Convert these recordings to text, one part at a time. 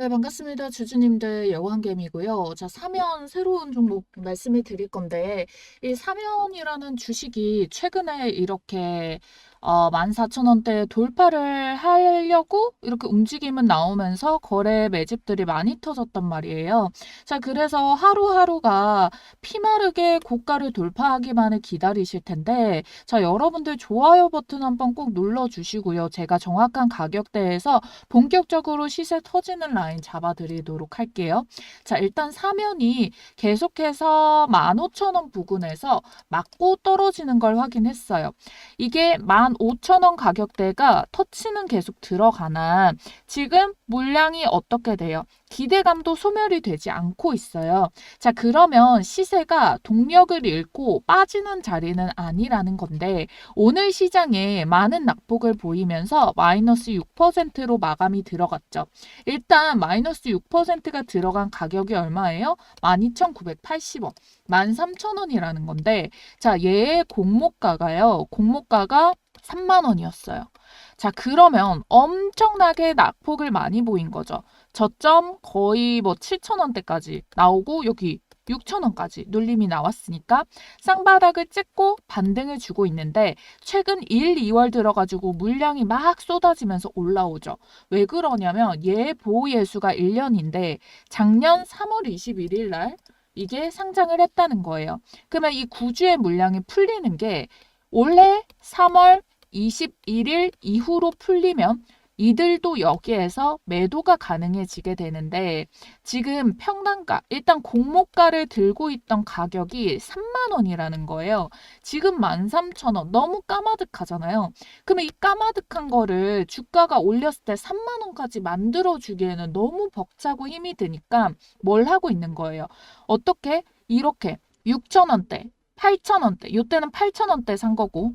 네, 반갑습니다. 주주님들 여왕개미고요. 자, 사면 새로운 종목 말씀을 드릴 건데, 이 사면이라는 주식이 최근에 이렇게 어, 14,000원대 돌파를 하려고 이렇게 움직임은 나오면서 거래 매집들이 많이 터졌단 말이에요. 자, 그래서 하루하루가 피마르게 고가를 돌파하기만을 기다리실 텐데, 자, 여러분들 좋아요 버튼 한번 꼭 눌러주시고요. 제가 정확한 가격대에서 본격적으로 시세 터지는 라인 잡아드리도록 할게요. 자, 일단 사면이 계속해서 15,000원 부근에서 맞고 떨어지는 걸 확인했어요. 이게 15,000원 가격대가 터치는 계속 들어가나 지금 물량이 어떻게 돼요? 기대감도 소멸이 되지 않고 있어요. 자, 그러면 시세가 동력을 잃고 빠지는 자리는 아니라는 건데 오늘 시장에 많은 낙폭을 보이면서 마이너스 6%로 마감이 들어갔죠. 일단 마이너스 6%가 들어간 가격이 얼마예요? 12,980원. 13,000원이라는 건데 자, 얘의 공모가가요. 공모가가 3만 원이었어요. 자, 그러면 엄청나게 낙폭을 많이 보인 거죠. 저점 거의 뭐 7,000원대까지 나오고 여기 6,000원까지 눌림이 나왔으니까 쌍바닥을 찍고 반등을 주고 있는데 최근 1, 2월 들어가지고 물량이 막 쏟아지면서 올라오죠. 왜 그러냐면 얘 보호 예수가 1년인데 작년 3월 21일 날 이게 상장을 했다는 거예요. 그러면 이 구주의 물량이 풀리는 게 올해 3월 21일 이후로 풀리면 이들도 여기에서 매도가 가능해지게 되는데 지금 평단가 일단 공모가를 들고 있던 가격이 3만 원이라는 거예요. 지금 13,000원 너무 까마득하잖아요. 그러면 이 까마득한 거를 주가가 올렸을 때 3만 원까지 만들어 주기에는 너무 벅차고 힘이 드니까 뭘 하고 있는 거예요. 어떻게 이렇게 6,000원대 8,000원대 요때는 8,000원대 산 거고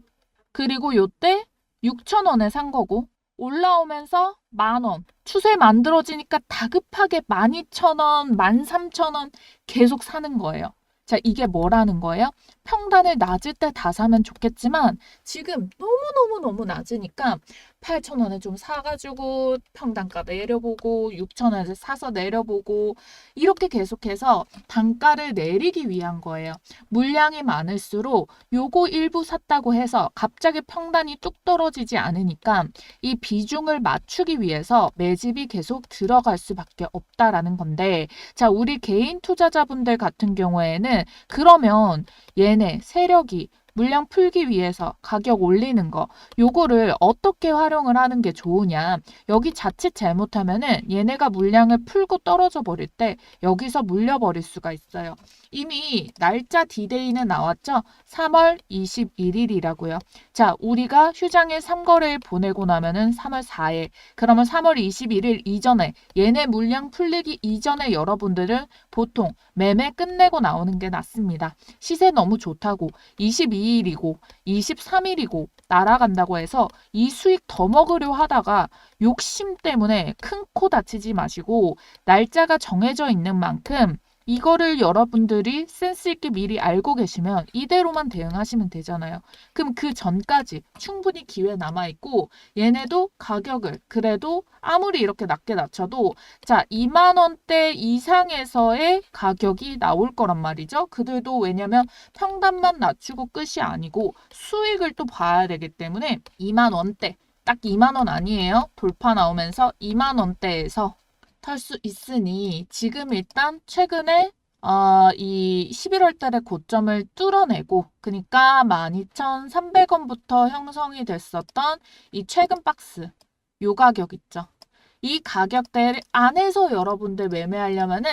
그리고 요때 6,000원에 산 거고 올라오면서 만원. 추세 만들어지니까 다급하게 12,000원, 13,000원 계속 사는 거예요. 자, 이게 뭐라는 거예요? 평단을 낮을 때 다 사면 좋겠지만 지금 너무너무너무 낮으니까 8,000원에 좀 사가지고 평단가 내려보고 6,000원에 사서 내려보고 이렇게 계속해서 단가를 내리기 위한 거예요. 물량이 많을수록 요거 일부 샀다고 해서 갑자기 평단이 뚝 떨어지지 않으니까 이 비중을 맞추기 위해서 매집이 계속 들어갈 수밖에 없다라는 건데 자, 우리 개인 투자자분들 같은 경우에는 그러면 얘네 세력이 물량 풀기 위해서 가격 올리는 거 요거를 어떻게 활용을 하는 게 좋으냐. 여기 자칫 잘못하면은 얘네가 물량을 풀고 떨어져 버릴 때 여기서 물려버릴 수가 있어요. 이미 날짜 디데이는 나왔죠? 3월 21일이라고요. 자 우리가 휴장일 3거래일 보내고 나면은 3월 4일. 그러면 3월 21일 이전에 얘네 물량 풀리기 이전에 여러분들은 보통 매매 끝내고 나오는 게 낫습니다. 시세 너무 좋다고. 22 일이고 23일이고 날아간다고 해서 이 수익 더 먹으려 하다가 욕심 때문에 큰 코 다치지 마시고 날짜가 정해져 있는 만큼 이거를 여러분들이 센스 있게 미리 알고 계시면 이대로만 대응하시면 되잖아요. 그럼 그 전까지 충분히 기회 남아 있고 얘네도 가격을 그래도 아무리 이렇게 낮게 낮춰도 자 2만 원대 이상에서의 가격이 나올 거란 말이죠. 그들도 왜냐면 평단만 낮추고 끝이 아니고 수익을 또 봐야 되기 때문에 2만 원대 딱 2만 원 아니에요. 돌파 나오면서 2만 원대에서 털수 있으니 지금 일단 최근에 어, 이 11월 달에 고점을 뚫어내고 그러니까 12,300원부터 형성이 됐었던 이 최근 박스 요 가격 있죠. 이 가격대 안에서 여러분들 매매하려면은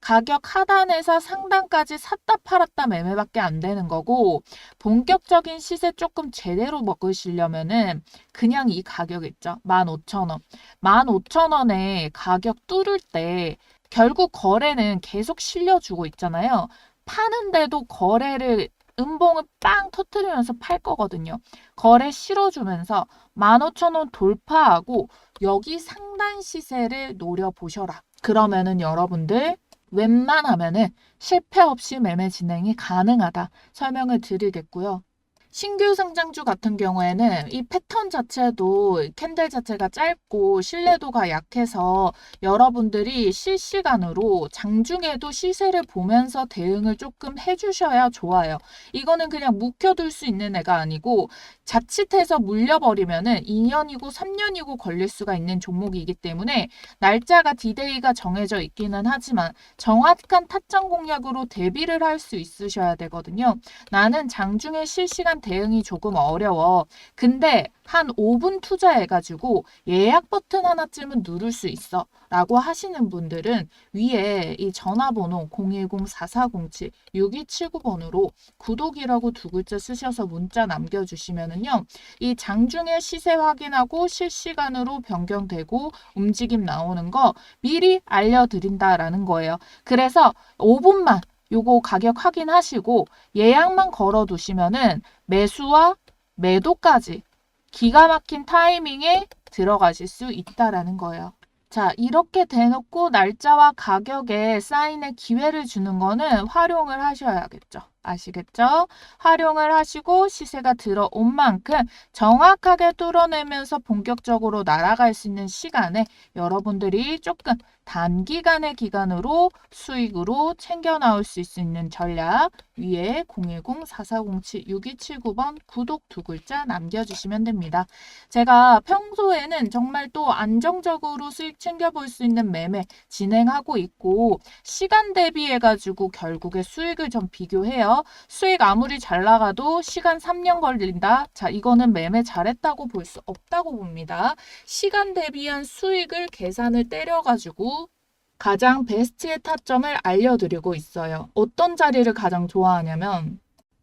가격 하단에서 상단까지 샀다 팔았다 매매밖에 안 되는 거고 본격적인 시세 조금 제대로 먹으시려면은 그냥 이 가격 있죠. 15,000원. 15,000원에 가격 뚫을 때 결국 거래는 계속 실려주고 있잖아요. 파는데도 거래를 음봉을 빵 터트리면서 팔 거거든요. 거래 실어주면서 15,000원 돌파하고 여기 상단 시세를 노려보셔라. 그러면은 여러분들 웬만하면은 실패 없이 매매 진행이 가능하다 설명을 드리겠고요. 신규 상장주 같은 경우에는 이 패턴 자체도 캔들 자체가 짧고 신뢰도가 약해서 여러분들이 실시간으로 장중에도 시세를 보면서 대응을 조금 해주셔야 좋아요. 이거는 그냥 묵혀둘 수 있는 애가 아니고 자칫해서 물려버리면은 2년이고 3년이고 걸릴 수가 있는 종목이기 때문에 날짜가 디데이가 정해져 있기는 하지만 정확한 타점 공략으로 대비를 할 수 있으셔야 되거든요. 나는 장중에 실시간 대응이 조금 어려워. 근데 한 5분 투자해가지고 예약 버튼 하나쯤은 누를 수 있어. 라고 하시는 분들은 위에 이 전화번호 010-4407-6279번으로 구독이라고 두 글자 쓰셔서 문자 남겨주시면은요. 이 장중에 시세 확인하고 실시간으로 변경되고 움직임 나오는 거 미리 알려드린다라는 거예요. 그래서 5분만 요거 가격 확인하시고 예약만 걸어 두시면은 매수와 매도까지 기가 막힌 타이밍에 들어가실 수 있다라는 거예요. 자, 이렇게 대놓고 날짜와 가격에 사인의 기회를 주는 거는 활용을 하셔야겠죠. 아시겠죠? 활용을 하시고 시세가 들어온 만큼 정확하게 뚫어내면서 본격적으로 날아갈 수 있는 시간에 여러분들이 조금 단기간의 기간으로 수익으로 챙겨 나올 수 있는 전략 위에 010-4407-6279번 구독 두 글자 남겨주시면 됩니다. 제가 평소에는 정말 또 안정적으로 수익 챙겨볼 수 있는 매매 진행하고 있고 시간 대비해가지고 결국에 수익을 좀 비교해요. 수익 아무리 잘 나가도 시간 3년 걸린다. 자, 이거는 매매 잘했다고 볼 수 없다고 봅니다. 시간 대비한 수익을 계산을 때려가지고 가장 베스트의 타점을 알려드리고 있어요. 어떤 자리를 가장 좋아하냐면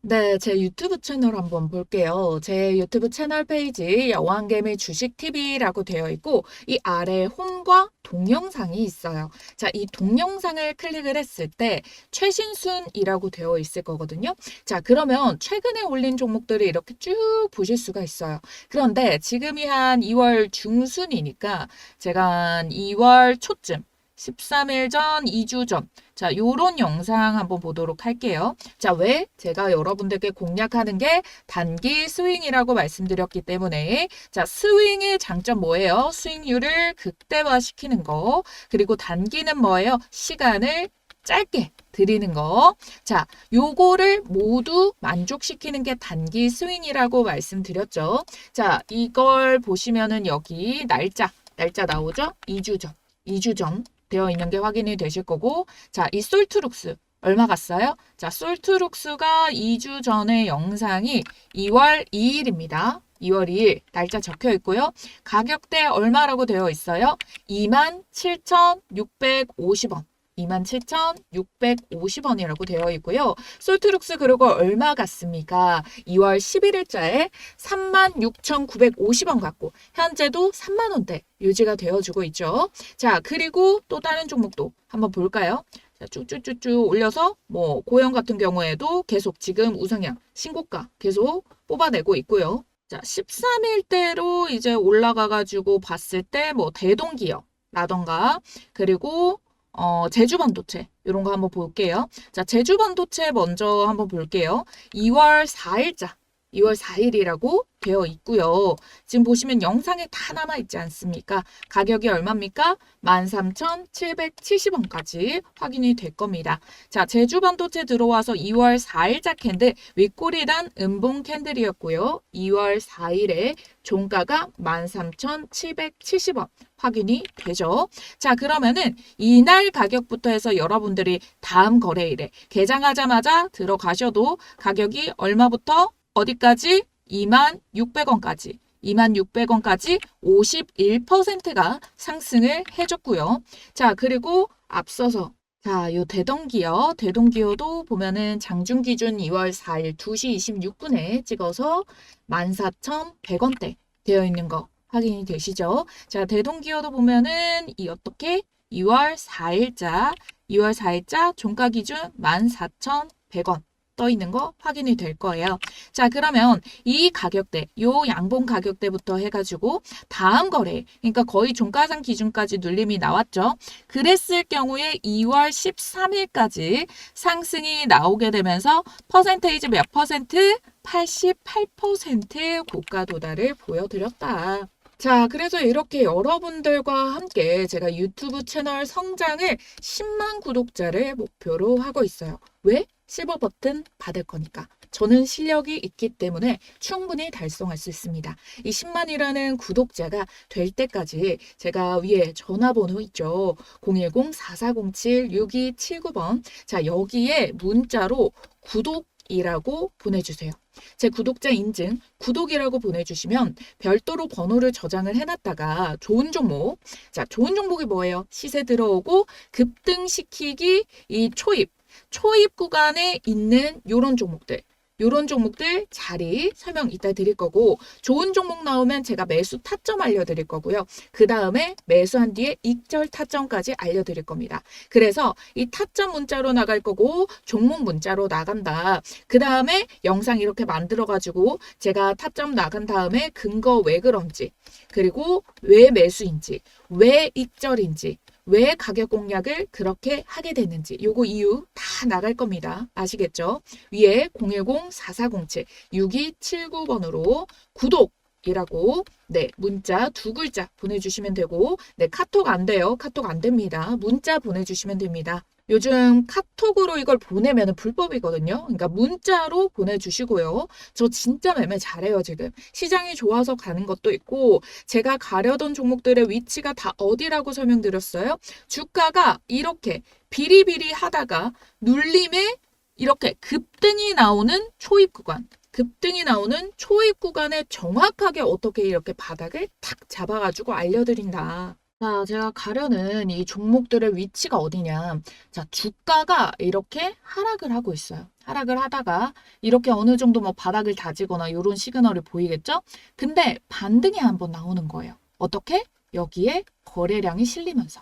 네, 제 유튜브 채널 한번 볼게요. 제 유튜브 채널 페이지 여왕개미 주식TV라고 되어 있고 이 아래 홈과 동영상이 있어요. 자, 이 동영상을 클릭을 했을 때 최신순이라고 되어 있을 거거든요. 자, 그러면 최근에 올린 종목들을 이렇게 쭉 보실 수가 있어요. 그런데 지금이 한 2월 중순이니까 제가 한 2월 초쯤 13일 전, 2주 전. 자, 요런 영상 한번 보도록 할게요. 자, 왜? 제가 여러분들께 공략하는 게 단기 스윙이라고 말씀드렸기 때문에 자, 스윙의 장점 뭐예요? 수익률을 극대화시키는 거. 그리고 단기는 뭐예요? 시간을 짧게 드리는 거. 자, 요거를 모두 만족시키는 게 단기 스윙이라고 말씀드렸죠. 자, 이걸 보시면은 여기 날짜, 날짜 나오죠? 2주 전. 2주 전 되어 있는 게 확인이 되실 거고 자, 이 솔트룩스 얼마 갔어요? 자, 솔트룩스가 2주 전의 영상이 2월 2일입니다. 2월 2일 날짜 적혀 있고요. 가격대 얼마라고 되어 있어요? 27,650원. 27,650원이라고 되어 있고요. 솔트룩스 그리고 얼마 갔습니까? 2월 11일자에 36,950원 갖고 현재도 3만 원대 유지가 되어주고 있죠. 자, 그리고 또 다른 종목도 한번 볼까요? 자, 쭉쭉쭉쭉 올려서 뭐 고영 같은 경우에도 계속 지금 우상향 신고가 계속 뽑아내고 있고요. 자, 13일대로 이제 올라가가지고 봤을 때 뭐 대동기업 라던가 그리고 어, 제주 반도체 이런 거 한번 볼게요. 자, 제주 반도체 먼저 한번 볼게요. 2월 4일자 2월 4일이라고 되어 있고요. 지금 보시면 영상에 다 남아 있지 않습니까? 가격이 얼마입니까? 13,770원까지 확인이 될 겁니다. 자, 제주 반도체 들어와서 2월 4일자 캔들 윗꼬리단 음봉 캔들이었고요. 2월 4일에 종가가 13,770원 확인이 되죠. 자, 그러면은 이날 가격부터 해서 여러분들이 다음 거래일에 개장하자마자 들어가셔도 가격이 얼마부터 어디까지? 26,600원까지. 26,600원까지 51%가 상승을 해줬고요. 자, 그리고 앞서서 자, 요 대동기어, 대동기어도 보면은 장중 기준 2월 4일 2시 26분에 찍어서 14,100원대 되어 있는 거 확인이 되시죠? 자, 대동기어도 보면은 이 어떻게 2월 4일자, 2월 4일자 종가 기준 14,100원 떠 있는 거 확인이 될 거예요. 자, 그러면 이 가격대, 요 양봉 가격대부터 해가지고 다음 거래, 그러니까 거의 종가상 기준까지 눌림이 나왔죠. 그랬을 경우에 2월 13일까지 상승이 나오게 되면서 퍼센테이지 몇 퍼센트? 88%의 고가 도달을 보여드렸다. 자, 그래서 이렇게 여러분들과 함께 제가 유튜브 채널 성장을 10만 구독자를 목표로 하고 있어요. 왜? 실버 버튼 받을 거니까. 저는 실력이 있기 때문에 충분히 달성할 수 있습니다. 이 10만이라는 구독자가 될 때까지 제가 위에 전화번호 있죠. 010-4407-6279번. 자, 여기에 문자로 구독 이라고 보내주세요. 제 구독자 인증, 구독이라고 보내주시면 별도로 번호를 저장을 해놨다가 좋은 종목. 자, 좋은 종목이 뭐예요? 시세 들어오고 급등시키기 이 초입. 초입 구간에 있는 요런 종목들. 요런 종목들 자리 설명 이따 드릴 거고 좋은 종목 나오면 제가 매수 타점 알려드릴 거고요. 그 다음에 매수한 뒤에 익절 타점까지 알려드릴 겁니다. 그래서 이 타점 문자로 나갈 거고 종목 문자로 나간다. 그 다음에 영상 이렇게 만들어가지고 제가 타점 나간 다음에 근거 왜 그런지 그리고 왜 매수인지 왜 익절인지 왜 가격 공략을 그렇게 하게 됐는지 요거 이유 다 나갈 겁니다. 아시겠죠? 위에 010-4407-6279번으로 구독 이라고 네 문자 두 글자 보내주시면 되고 네 카톡 안 돼요. 카톡 안 됩니다. 문자 보내주시면 됩니다. 요즘 카톡으로 이걸 보내면 불법이거든요. 그러니까 문자로 보내주시고요. 저 진짜 매매 잘해요, 지금. 시장이 좋아서 가는 것도 있고, 제가 가려던 종목들의 위치가 다 어디라고 설명드렸어요? 주가가 이렇게 비리비리 하다가 눌림에 이렇게 급등이 나오는 초입 구간. 급등이 나오는 초입 구간에 정확하게 어떻게 이렇게 바닥을 탁 잡아가지고 알려드린다. 자, 제가 가려는 이 종목들의 위치가 어디냐. 자, 주가가 이렇게 하락을 하고 있어요. 하락을 하다가 이렇게 어느 정도 뭐 바닥을 다지거나 이런 시그널을 보이겠죠? 근데 반등이 한번 나오는 거예요. 어떻게? 여기에 거래량이 실리면서.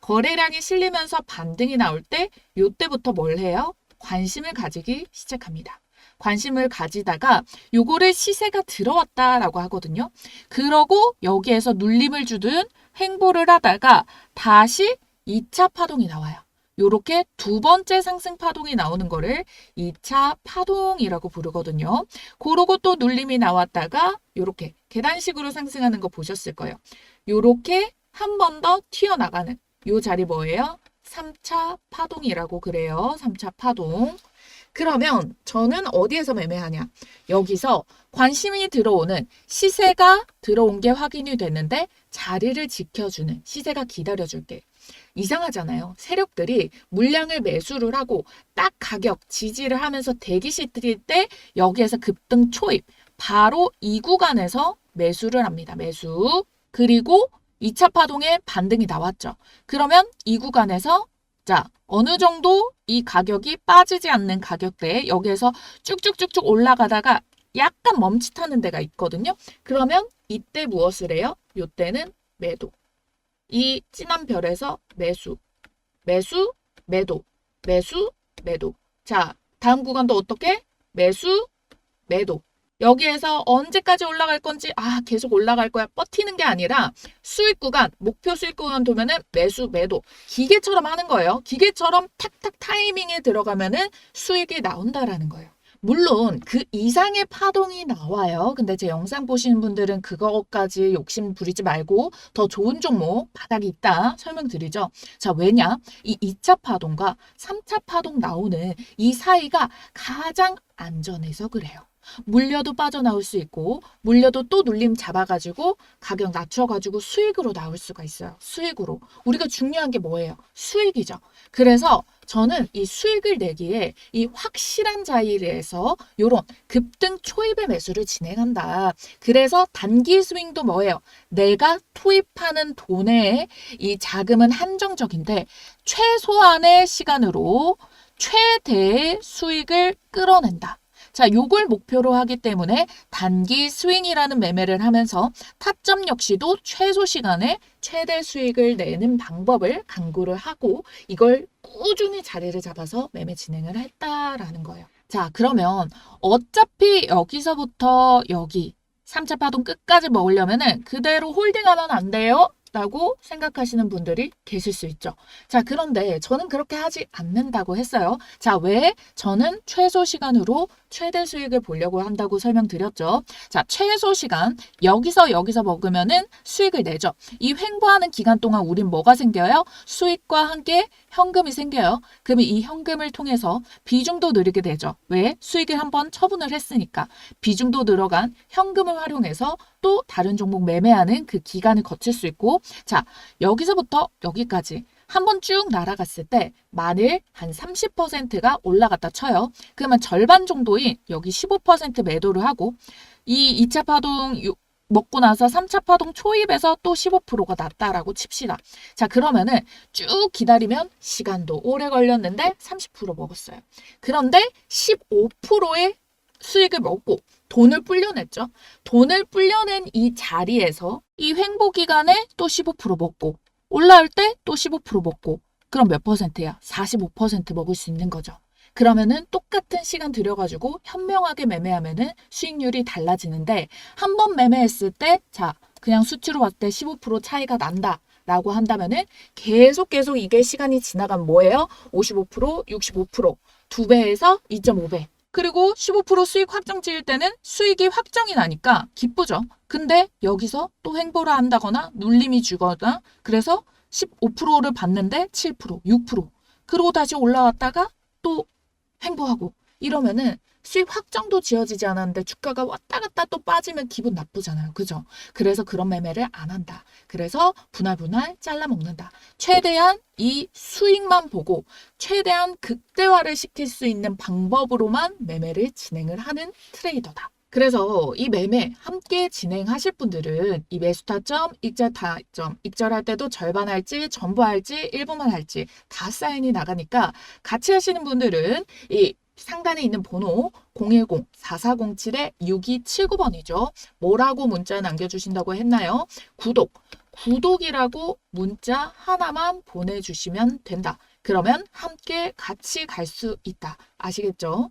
거래량이 실리면서 반등이 나올 때 요때부터 뭘 해요? 관심을 가지기 시작합니다. 관심을 가지다가 요거를 시세가 들어왔다라고 하거든요. 그러고 여기에서 눌림을 주든 행보를 하다가 다시 2차 파동이 나와요. 요렇게 두 번째 상승 파동이 나오는 거를 2차 파동이라고 부르거든요. 그러고 또 눌림이 나왔다가 요렇게 계단식으로 상승하는 거 보셨을 거예요. 요렇게 한 번 더 튀어나가는 요 자리 뭐예요? 3차 파동이라고 그래요. 3차 파동. 그러면 저는 어디에서 매매하냐? 여기서 관심이 들어오는 시세가 들어온 게 확인이 됐는데 자리를 지켜주는 시세가 기다려줄게. 이상하잖아요. 세력들이 물량을 매수를 하고 딱 가격 지지를 하면서 대기시 드릴 때 여기에서 급등 초입 바로 이 구간에서 매수를 합니다. 매수. 그리고 2차 파동에 반등이 나왔죠. 그러면 이 구간에서 자, 어느 정도 이 가격이 빠지지 않는 가격대에 여기에서 쭉쭉쭉쭉 올라가다가 약간 멈칫하는 데가 있거든요. 그러면 이때 무엇을 해요? 이때는 매도. 이 진한 별에서 매수, 매수, 매도, 매수, 매도. 자, 다음 구간도 어떻게? 매수, 매도. 여기에서 언제까지 올라갈 건지 아 계속 올라갈 거야 버티는 게 아니라 수익 구간 목표 수익 구간 도면은 매수 매도. 기계처럼 하는 거예요. 기계처럼 탁탁 타이밍에 들어가면은 수익이 나온다라는 거예요. 물론 그 이상의 파동이 나와요. 근데 제 영상 보시는 분들은 그거까지 욕심 부리지 말고 더 좋은 종목 바닥이 있다 설명드리죠. 자 왜냐? 이 2차 파동과 3차 파동 나오는 이 사이가 가장 안전해서 그래요 물려도 빠져나올 수 있고 물려도 또 눌림 잡아가지고 가격 낮춰가지고 수익으로 나올 수가 있어요. 수익으로. 우리가 중요한 게 뭐예요? 수익이죠. 그래서 저는 이 수익을 내기에 이 확실한 자리에서 이런 급등 초입의 매수를 진행한다. 그래서 단기 스윙도 뭐예요? 내가 투입하는 돈의 이 자금은 한정적인데 최소한의 시간으로 최대의 수익을 끌어낸다. 자, 요걸 목표로 하기 때문에 단기 스윙이라는 매매를 하면서 타점 역시도 최소 시간에 최대 수익을 내는 방법을 강구를 하고 이걸 꾸준히 자리를 잡아서 매매 진행을 했다라는 거예요. 자, 그러면 어차피 여기서부터 여기 3차 파동 끝까지 먹으려면은 그대로 홀딩하면 안 돼요. 라고 생각하시는 분들이 계실 수 있죠. 자, 그런데 저는 그렇게 하지 않는다고 했어요. 자, 왜? 저는 최소 시간으로 최대 수익을 보려고 한다고 설명드렸죠. 자, 최소 시간 여기서 여기서 먹으면은 수익을 내죠. 이 횡보하는 기간 동안 우린 뭐가 생겨요? 수익과 함께 현금이 생겨요. 그러면 이 현금을 통해서 비중도 늘게 되죠. 왜? 수익을 한번 처분을 했으니까. 비중도 늘어간 현금을 활용해서 또 다른 종목 매매하는 그 기간을 거칠 수 있고 자, 여기서부터 여기까지 한 번 쭉 날아갔을 때 만일 한 30%가 올라갔다 쳐요. 그러면 절반 정도인 여기 15% 매도를 하고 이 2차 파동 요- 먹고 나서 3차 파동 초입에서 또 15%가 났다라고 칩시다. 자, 그러면은 쭉 기다리면 시간도 오래 걸렸는데 30% 먹었어요. 그런데 15%의 수익을 먹고 돈을 불려냈죠. 돈을 불려낸 이 자리에서 이 횡보 기간에 또 15% 먹고 올라올 때 또 15% 먹고 그럼 몇 퍼센트야? 45% 먹을 수 있는 거죠. 그러면은 똑같은 시간 들여가지고 현명하게 매매하면은 수익률이 달라지는데 한 번 매매했을 때 자 그냥 수치로 봤을 때 15% 차이가 난다. 라고 한다면은 계속 계속 이게 시간이 지나가면 뭐예요? 55%, 65%, 두 배에서 2.5배. 그리고 15% 수익 확정 지을 때는 수익이 확정이 나니까 기쁘죠. 근데 여기서 또 횡보를 한다거나 눌림이 주거나 그래서 15%를 받는데 7%, 6%. 그러고 다시 올라왔다가 또 횡보하고 이러면은 수익 확정도 지어지지 않았는데 주가가 왔다 갔다 또 빠지면 기분 나쁘잖아요. 그죠? 그래서 그런 매매를 안 한다. 그래서 분할 분할 잘라 먹는다. 최대한 이 수익만 보고 최대한 극대화를 시킬 수 있는 방법으로만 매매를 진행을 하는 트레이더다. 그래서 이 매매 함께 진행하실 분들은 이 매수 타점, 익절 타점, 익절할 때도 절반 할지, 전부 할지, 일부만 할지 다 사인이 나가니까 같이 하시는 분들은 이 상단에 있는 번호 010-4407-6279번이죠. 뭐라고 문자 남겨주신다고 했나요? 구독. 구독이라고 문자 하나만 보내주시면 된다. 그러면 함께 같이 갈 수 있다. 아시겠죠?